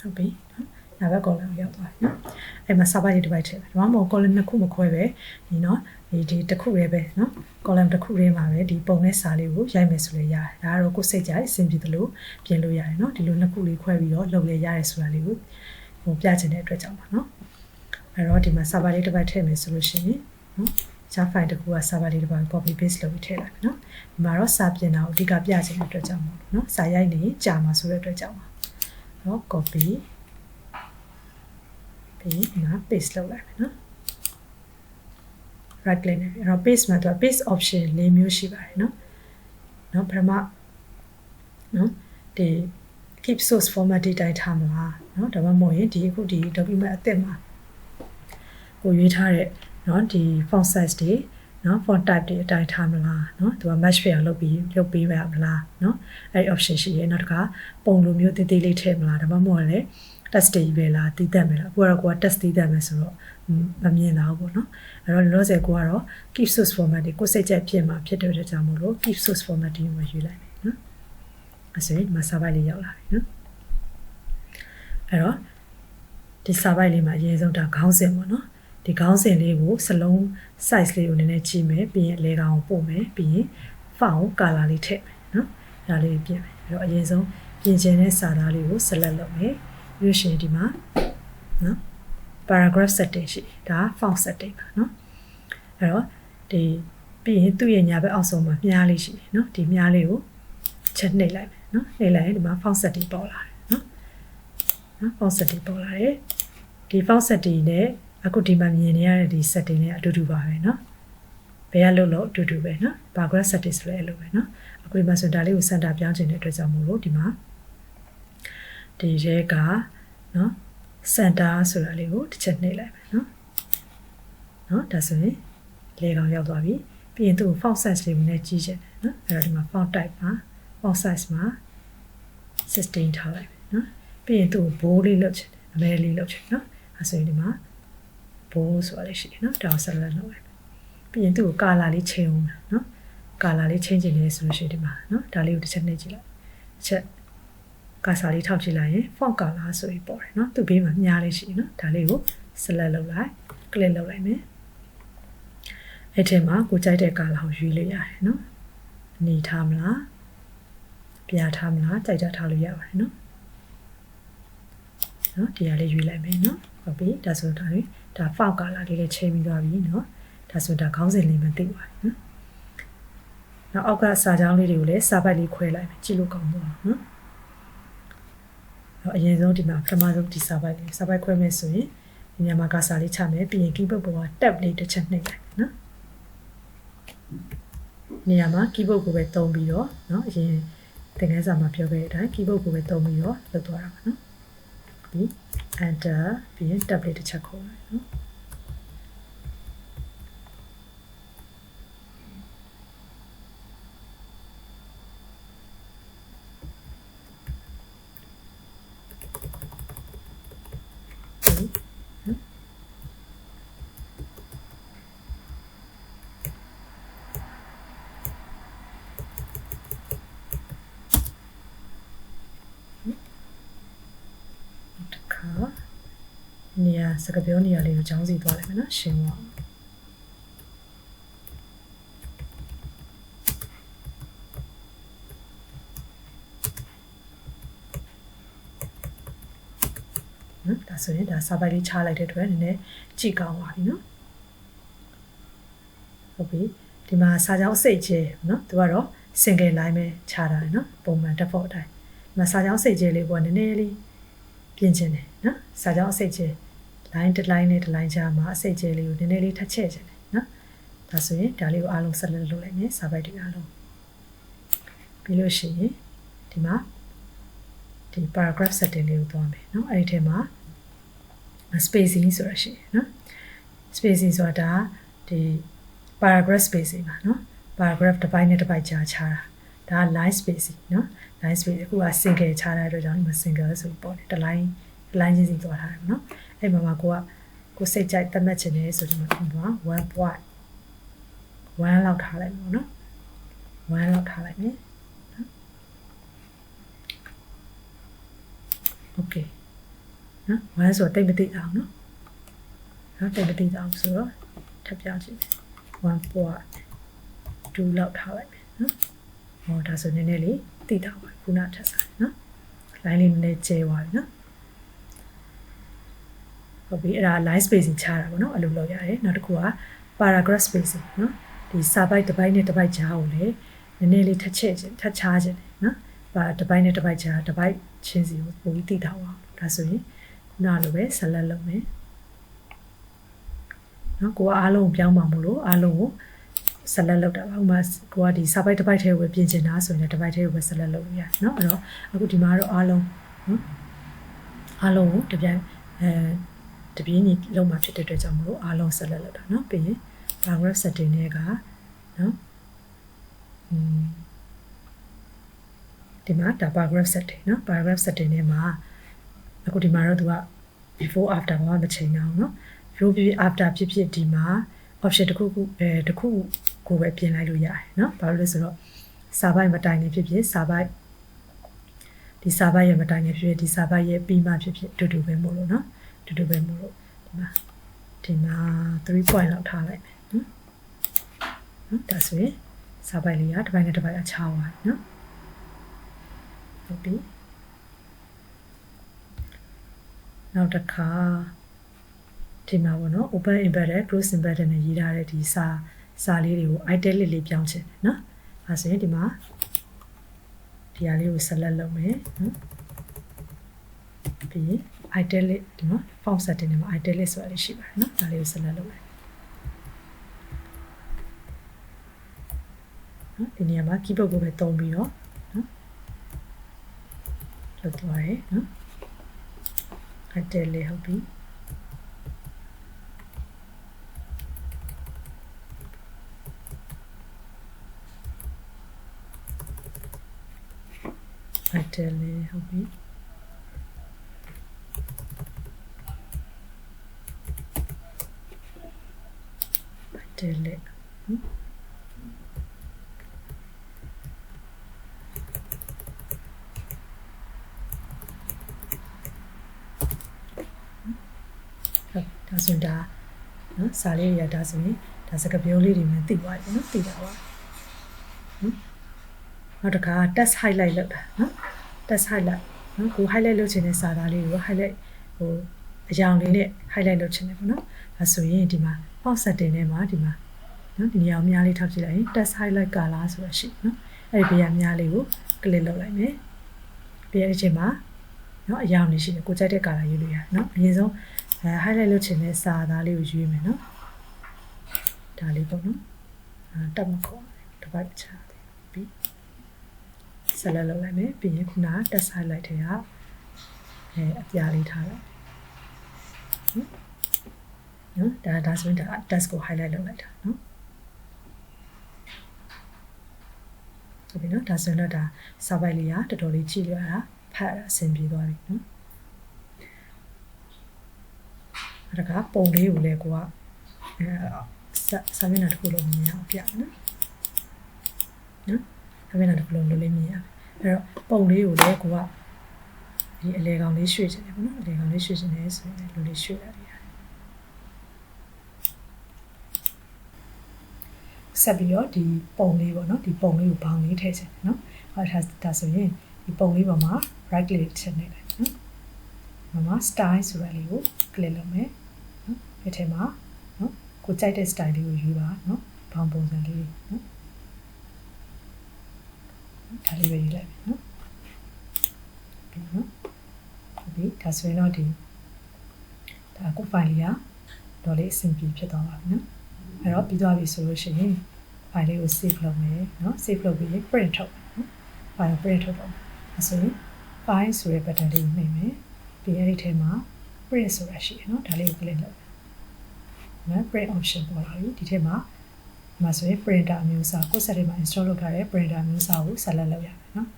ဟုတ်ပြီနော်နာဘက် column ရောက်သွားပြီနော်အဲ့မှာ server တွေတစ်ပိုက်ထည့်တယ်ဒါမှမဟုတ် column နှစ်ခုမခွဲပဲဒီနော်ဒီဒီတစ်ခုလေးပဲနော် column တစ်ခုလေးမှာပဲဒီပုံနဲ့စာလေးကိုရိုက်မယ်ဆိုလို့ရတယ်ဒါကတော့ကိုယ်စိတ်ကြိုက်အဆင်ပြေသလိုပြင်လို့ရတယ်နော်ဒီလိုနှစ်ခုလေးခွဲပြီးတော့လုပ်လေရတယ်ဆိုတာလေးကိုဟိုပြချင်တဲ့အတွက်ကြောင့်ပါနော်အဲ့တော့ဒီမှာ server လေးတစ်ပိုက်ထည့်မယ်ဆိုလို့ရှိရင်နော် Java file တစ်ခုက server လေးတစ်ပိုက် copy paste လုပ်ပြီးထည့်လိုက်မယ်နော်ဒီမှာတော့စာပြင်တာကိုအဓိကပြချင်တဲ့အတွက်ကြောင့်မို့လို့နော်စာရိုက်နေကြာမှာဆိုတဲ့အတွက်ကြောင့်ပါ နော် copy ပြီးငါ paste လုပ်လိုက်မယ်နော် right click နဲ့အဲ့တော့ paste မှာသူက paste option ၄မျိုးရှိပါတယ်နော်နော်ပထမနော်ဒီ keep source format ဒီတိုင်းထားမလားနော်ဒါမှမဟုတ်ရင်ဒီအခုဒီ document အသစ်မှာကိုရွေးထားတဲ့နော်ဒီ font size တွေ နော် font type တွေအတိုင်းထားမလားနော်သူက match ဖြစ်အောင်လုပ်ပြီးလုပ်ပေးရမလားနော်အဲ့ဒီ option ရှိရဲနောက်တစ်ခါပုံလိုမျိုးတည်တည်လေးထည့်မလားဒါမှမဟုတ်လည်း test တွေပဲလားတည်တတ်မယ်လားအခုကတော့ကိုက test တည်တတ်မယ်ဆိုတော့မမြင်တော့ဘူးเนาะအဲ့တော့လောဆယ်ကိုကတော့ keep source format တွေကိုစိတ်ကြက်ဖြစ်မှာဖြစ်တဲ့ကြောင့်မို့လို့ keep source format တွေမှာယူလိုက်မယ်เนาะအဲ့ဆိုရင်ဒီမှာစာပိုက်လေးရောက်လာပြီเนาะအဲ့တော့ဒီစာပိုက်လေးမှာအရင်ဆုံးဒါခေါင်းစဉ်ပေါ့เนาะ ဒီခေါင်းစဉ်လေးကိုစလုံး size လေးကိုနည်းနည်းကြည့်မယ်ပြီးရင်အလဲကောင်ကိုပို့မယ်ပြီးရင် font ကို color လေးထည့်မယ်နော်ဒါလေးပြင်မယ်ပြီးတော့အရင်ဆုံးပြင်ချင်တဲ့စာသားလေးကို select လုပ်မယ်ပြီးရှင်ဒီမှာနော် paragraph setting ရှိဒါ font setting ပါနော်အဲ့တော့ဒီပြီးရင်သူ့ရဲ့ညာဘက်အောက်ဆုံးမှာမြားလေးရှိတယ်နော်ဒီမြားလေးကိုချက်နှိပ်လိုက်မယ်နော်နှိပ်လိုက်ရင်ဒီမှာ font setting ပေါ်လာတယ်နော်နော် font setting ပေါ်လာတယ်ဒီ font setting နဲ့ အခုဒီမှာမြင်နေရတဲ့ဒီ setting နဲ့အတူတူပါပဲနော်ဘယ်ကလို့လို့အတူတူပဲနော် paragraph setting ဆိုလည်းအဲ့လိုပဲနော်အခုဒီမှာဆိုဒါလေးကို center ပြောင်းချင်တဲ့အတွက်ကြောင့်မို့လို့ဒီမှာဒီရဲကနော် center ဆိုတာလေးကိုတစ်ချက်နှိပ်လိုက်မယ်နော်နော်ဒါဆိုရင်လေကောင်ရောက်သွားပြီပြီးရင်သူ့ကို font size လေးကိုလည်းကြီးချင်တယ်နော်အဲ့တော့ဒီမှာ font type မှာ font size မှာ16ထားလိုက်မယ်နော်ပြီးရင်သူ့ကို bold လေးလုပ်ချင်တယ်အမဲလေးလုပ်ချင်နော်အဲ့ဆိုရင်ဒီမှာ ဘိုးဆိုတာလေးရှိတယ်နော်ဒါကိုဆက်လက်လုပ်ရမယ်ပြီးရင်သူ့ကိုကာလာလေးချိန်အောင်နော်ကာလာလေးချိန်ချင်နေဆိုလို့ရှိရင်ဒီမှာနော်ဒါလေးကိုတစ်ချက်နှိပ်ကြည့်လိုက်တစ်ချက်ကာစာလေးထောက်ကြည့်လိုက်ရင် font color ဆိုပြီးပေါ်တယ်နော်သူ့ဘေးမှာညားလေးရှိတယ်နော်ဒါလေးကို select လုပ်လိုက် click လုပ်လိုက်မယ်အဲ့ထဲမှာကိုကြိုက်တဲ့ color ကိုရွေးလို့ရတယ်နော်နေထားမလားပြာထားမလားကြိုက်တာထားလို့ရပါတယ်နော်နော်ဒီဟာလေးရွေးလိုက်မယ်နော်ဟုတ်ပြီဒါဆိုတော့ဒါလေး ဒါဖောက်ကာလာလေးနဲ့ချိန်ပြီးသွားပြီနော်ဒါဆိုဒါခေါင်းစဉ်လေးမသိပါဘူးနော်နောက်အောက်ကစာကြောင်းလေးတွေကိုလည်းစာပတ်လေးခွဲလိုက်မယ်ကြည့်လို့ကောင်းသွားနော်တော့အရင်ဆုံးဒီမှာပထမဆုံးဒီစာပတ်လေးစာပတ်ခွဲမယ်ဆိုရင်ဒီညမှာကစာလေးချမယ်ပြီးရင် keyboard ပေါ်မှာ tab လေးတစ်ချက်နှိပ်လိုက်နော်နေရာမှာ keyboard ကိုပဲသုံးပြီးတော့နော်အရင်သင်ခန်းစာမှာပြောခဲ့တဲ့အတိုင်း keyboard ကိုပဲသုံးပြီးတော့လုပ်သွားတာပါနော်ဒီ enter ပြီးရင် tab လေးတစ်ချက်ခေါ်လိုက်နော်ခါ နေရာစကပြောနေရာလေးကိုចောင်းစီသွားလိုက်မယ်နော်ရှင်းသွားနော်ဒါဆိုရင်ဒါစာပိုက်လေးချလိုက်တဲ့အတွက်နည်းနည်းကြည့်ကောင်းပါပြီနော်ဟုတ်ပြီဒီမှာစာကြောင်းအစိတ်ကျဲနော်သူကတော့ single line ပဲခြားတာလေနော်ပုံမှန် default အတိုင်းဒီမှာစာကြောင်းစိတ်ကျဲလေးပေါ့နည်းနည်းလေးပြင်ချင်တယ်နော်စာကြောင်းအစိတ်ကျဲ လိုင်းတစ်လိုင်းနဲ့တစ်လိုင်းကြားမှာအစိတ်ကျဲလေးကိုနည်းနည်းလေးထပ်ချဲ့ခြင်းတယ်နော်ဒါဆိုရင်ဒါလေးကိုအားလုံးဆက်လက်လုပ်လိုက်မယ်စာပိုက်တွေအားလုံးပြီးလို့ရှိရင်ဒီမှာဒီ paragraph setting လေးကိုသွားမယ်နော်အဲ့ဒီထဲမှာ spacing ဆိုတာရှိတယ်နော် spacing ဆိုတာဒီ paragraph spacing ပါနော် paragraph တစ်ပိုင်းနဲ့တစ်ပိုင်းကြားခြားတာဒါ line spacing နော် line spacing အခုက single ခြားတဲ့အတွက်ကြောင့်ဒီမှာ single ဆိုပြီးပေါ့တယ်တစ်လိုင်းတစ်လိုင်းချင်းစီသွားထားတယ်နော် အဲ့မှာမှာကိုကကိုစိတ်ကြိုက်သတ်မှတ်ခြင်းနဲ့ဆိုဒီမှာဒီမှာ1 point 1လောက်ထားလိုက်ပေါ့နော်1လောက်ထားလိုက်မယ် okay နော်1ဆိုတော့တိတ်မတိအောင်နော်နော်တိတ်မတိအောင်ဆိုတော့ထပ်ပြကြည့်1 point 2လောက်ထားလိုက်မယ်နော်ဟောဒါဆိုနည်းနည်းလေးတိတော့ပါခုနထပ်စားနော်လိုင်းလေးနည်းနည်းကျဲသွားပြီနော် ဟုတ်ပြီအဲ့ဒါ line spacing ချတာပေါ့နော်အဲ့လိုလုပ်ရတယ်နောက်တစ်ခုက paragraph spacing နော်ဒီစာပိုက်တစ်ပိုက်နဲ့တစ်ပိုက်ကြားကိုလည်းနည်းနည်းလေးထပ်ချက်ခြင်းထပ်ချခြင်းနော်ပါတစ်ပိုက်နဲ့တစ်ပိုက်ကြားတစ်ပိုက်ချင်းစီကိုပိုပြီးသိတာပါဒါဆိုရင်ခုနလိုပဲဆက်လက်လုပ်မယ်နော်ကိုကအားလုံးပြောင်းမှာမို့လို့အားလုံးကိုဆက်လက်လုပ်တာပါဥမာကိုကဒီစာပိုက်တစ်ပိုက်ထဲကိုပဲပြင်ချင်တာဆိုရင်တစ်ပိုက်ထဲကိုပဲဆက်လက်လုပ်လို့ရတယ်နော်အဲ့တော့အခုဒီမှာတော့အားလုံးနော်အားလုံးကိုတပြိုင်အဲ တပြင်းညီလုံးမှာဖြစ်တဲ့အတွက်ကြောင့်မလို့အားလုံးဆက်လက်လုပ်တာနော်ပြီးရင် paragraph setting တွေကနော်อืมဒီမှာဒါ paragraph setting နော် paragraph setting တွေမှာအခုဒီမှာတော့သူက before after ဘာမှမချိန်အောင်နော် before ဖြစ်ဖြစ် after ဖြစ်ဖြစ်ဒီမှာ option တစ်ခုခုအဲတစ်ခုကိုပဲပြင်လိုက်လို့ရတယ်เนาะဘာလို့လဲဆိုတော့စာပိုက်မတိုင်နေဖြစ်ဖြစ်စာပိုက်ဒီစာပိုက်ရဲ့မတိုင်နေဖြစ်ဖြစ်ဒီစာပိုက်ရဲ့ပြီးမှဖြစ်ဖြစ်တူတူပဲမို့လို့เนาะ တူတူပဲမို့လို့ဒီမှာဒီမှာ3 point လောက်ထားလိုက်မယ်နော်နော်ဒါဆိုရင်စာပိုက်လေးကတစ်ပိုင်းနဲ့တစ်ပိုင်းအချားသွားပြီနော်ဟုတ်ပြီနောက်တစ်ခါဒီမှာပေါ့နော် open embedded close embedded နဲ့ရေးထားတဲ့ဒီစာစာလေးတွေကို italic လေးပြောင်းချင်တယ်နော်အဲဆိုရင်ဒီမှာဒီဟာလေးကို select လုပ်မယ်နော်ပြီးရင် italic ဒီမှာ font setting တွေမှာ italic ဆိုတာလေးရှိပါတယ်နော်ဒါလေးကို select လုပ်မယ်နော်ဒီနေရာမှာ keyboard ကိုပဲသုံးပြီးတော့နော်လုပ်သွားတယ်နော် italic ဟုတ်ပြီ item လေးဟုတ်ပြီ တယ်လေဟုတ်ဒါဆိုဒါနော်စာလေးရဒါဆိုရင်ဒါစကားပြောလေးတွေမှသိသွားပြီနော်သိတာပါနော်နောက်တစ်ခါ test highlight လုပ်တာနော် test highlight နော်ကို highlight လုပ်ချင်တဲ့စာသားလေးကို highlight ဟို အကြောင်လေးနဲ့ highlight လုပ်ချင်တယ်ပေါ့နော်ဒါဆိုရင်ဒီမှာ font setting ထဲမှာဒီမှာနော်ဒီနေရာအများလေးထောက်ကြည့်လိုက်ရင် test highlight color ဆိုတာရှိနော်အဲ့ဒီဘေးအများလေးကို click လုပ်လိုက်မယ်ပြီးရတဲ့အချိန်မှာနော်အရောင်လေးရှိတယ်ကိုကြိုက်တဲ့ color ရွေးလို့ရနော်အရင်ဆုံးအဲ highlight လုပ်ချင်တဲ့စာသားလေးကိုရွေးမယ်နော်ဒါလေးပေါ့နော်အဲတက်မခေါ်တစ်ပတ်ချတယ်ပြီးဆက်လက်လုပ်လိုက်မယ်ပြီးရင်ခုန test highlight ထဲကအဲအပြားလေးထားလိုက် နော်ဒါဒါဆိုရင်ဒါ test ကို highlight လုပ်လိုက်တာနော်ဟုတ်ပြီနော်ဒါဆိုရင်တော့ဒါစာပိုက်လေးကတော်တော်လေးကြည့်ရတာဖတ်ရအဆင်ပြေသွားပြီနော်အဲ့ဒါကပုံလေးကိုလည်းကိုကအဲစာမျက်နှာတစ်ခုလုံးမြင်အောင်ပြနော်နော်စာမျက်နှာတစ်ခုလုံးလုံးလေးမြင်ရအဲ့တော့ပုံလေးကိုလည်းကိုက ဒီအလေကောင်လေးရွှေ့ချင်တယ်ပေါ့နော်အလေကောင်လေးရွှေ့ချင်တယ်ဆိုရင်လူလေးရွှေ့ရတယ်ဆက်ပြီးတော့ဒီပုံလေးပေါ့နော်ဒီပုံလေးကိုဘောင်းလေးထည့်ချင်တယ်နော်ဟောဒါဒါဆိုရင်ဒီပုံလေးပေါ်မှာ right click ချက်နေတယ်နော်မမ style ဆိုတာလေးကို click လုပ်မယ်နော်ဒီထဲမှာနော်ကိုကြိုက်တဲ့ style လေးကိုယူပါနော်ဘောင်းပုံစံလေးနော်ဒါလေးပဲယူလိုက်မယ်နော်ဒီနော် ဟုတ်ပြီဒါဆိုရင်တော့ဒီဒါကုတ်ဖိုင်လေးကဒေါ်လေးအဆင်ပြေဖြစ်သွားပါပြီနော်အဲ့တော့ပြီးသွားပြီဆိုလို့ရှိရင် file လေးကို save လုပ်မယ်နော် save လုပ်ပြီး print ထုတ်နော် file print ထုတ်တော့အဆိုရင် file ဆိုတဲ့ button လေးကိုနှိပ်မယ်ပြီးအဲ့ဒီထဲမှာ print ဆိုတာရှိတယ်နော်ဒါလေးကို click လုပ်နော် print option ပေါ်လာပြီဒီထဲမှာဒီမှာဆိုရင် printer မျိုးစာကိုယ်ဆက်ထဲမှာ install လုပ်ထားတဲ့ printer မျိုးစာကို select လုပ်ရမယ်နော်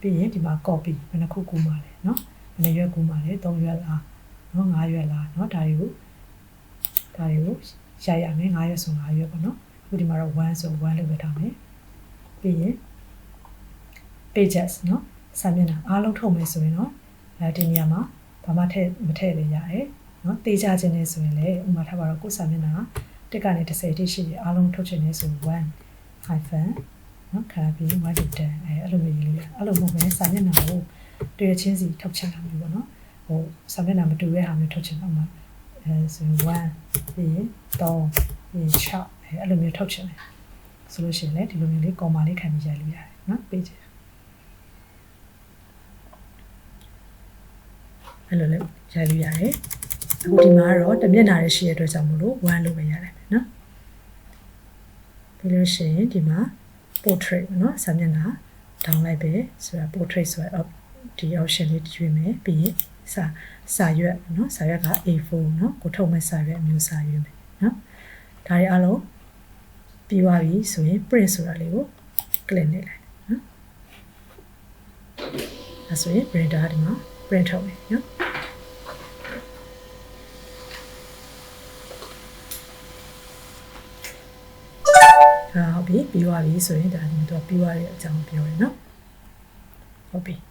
ပြီးရင်ဒီမှာ copy ဘယ်နှခုကူမှလဲနော် ဘယ်ရွက်ကူမှာလဲ3ရွက်လားနော်5ရွက်လားနော်ဒါတွေကိုဒါတွေကိုရိုက်ရမယ်5ရွက်ဆို5ရွက်ပေါ့နော်အခုဒီမှာတော့1ဆို1လို့ပဲထားမယ်ပြီးရင် pages နော်စာမျက်နှာအားလုံးထုတ်မယ်ဆိုရင်တော့အဲဒီနေရာမှာဘာမှထည့်မထည့်လေရတယ်နော်တေးချခြင်းနဲ့ဆိုရင်လည်းဥမာထားပါတော့ကိုယ်စာမျက်နှာတက်ကနေ30တိရှိတယ်အားလုံးထုတ်ခြင်းနဲ့ဆို1 hyphen နော်ခါပြီး1 to 10အဲအဲ့လိုမျိုးရေးလိုက်အဲ့လိုမျိုးပဲစာမျက်နှာကို တရချင်းစီထောက်ချတာမျိုးပေါ့နော်ဟိုစာမျက်နှာမတူတဲ့ဟာမျိုးထောက်ချင်တော့မှအဲဆိုရင်1ပြီးရင်3ပြီးရင်6အဲအဲ့လိုမျိုးထောက်ချင်တယ်ဆိုလို့ရှိရင်လည်းဒီလိုမျိုးလေး comma လေးခံပြီးရိုက်လို့ရတယ်နော်ပေးချင်အဲ့လိုလည်းရိုက်လို့ရတယ်အခုဒီမှာကတော့တမျက်နှာရရှိရတဲ့အတွက်ကြောင့်မလို့1လို့ပဲရတယ်နော်ပြီးလို့ရှိရင်ဒီမှာ portrait ပေါ့နော်စာမျက်နှာ down လိုက်ပဲဆိုတာ portrait ဆိုတာ ဒီ option လေးတွေးမယ်ပြီးရင်စာစာရွက်နော်စာရွက်က A4 နော်ကိုထုတ်မဲ့စာရွက်အမျိုးစာရွက်မယ်နော်ဒါတွေအားလုံးပြီးသွားပြီဆိုရင် print ဆိုတာလေးကို click နေလိုက်နော်အဲဆိုရင် printer ဒီမှာ print ထုတ်မယ်နော်ဟုတ်ပြီပြီးသွားပြီဆိုရင်ဒါဒီမှာတော့ပြီးသွားတဲ့အကြောင်းပြောရယ်နော်ဟုတ်ပြီ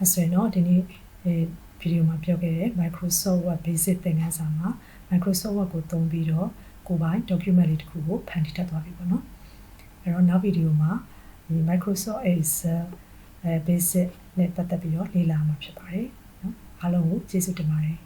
အဲဆိုရင်တော့ဒီနေ့အဲဗီဒီယိုမှာပြောခဲ့တဲ့ Microsoft Word Basic သင်ခန်းစာမှာ Microsoft Word ကိုသုံးပြီးတော့ကိုယ်ပိုင် document လေးတစ်ခုကိုဖန်တီးတတ်သွားပြီပေါ့နော်အဲတော့နောက်ဗီဒီယိုမှာဒီ Microsoft Excel အဲ Basic နဲ့ပတ်သက်ပြီးတော့လေ့လာမှာဖြစ်ပါတယ်နော်အားလုံးကိုကျေးဇူးတင်ပါတယ်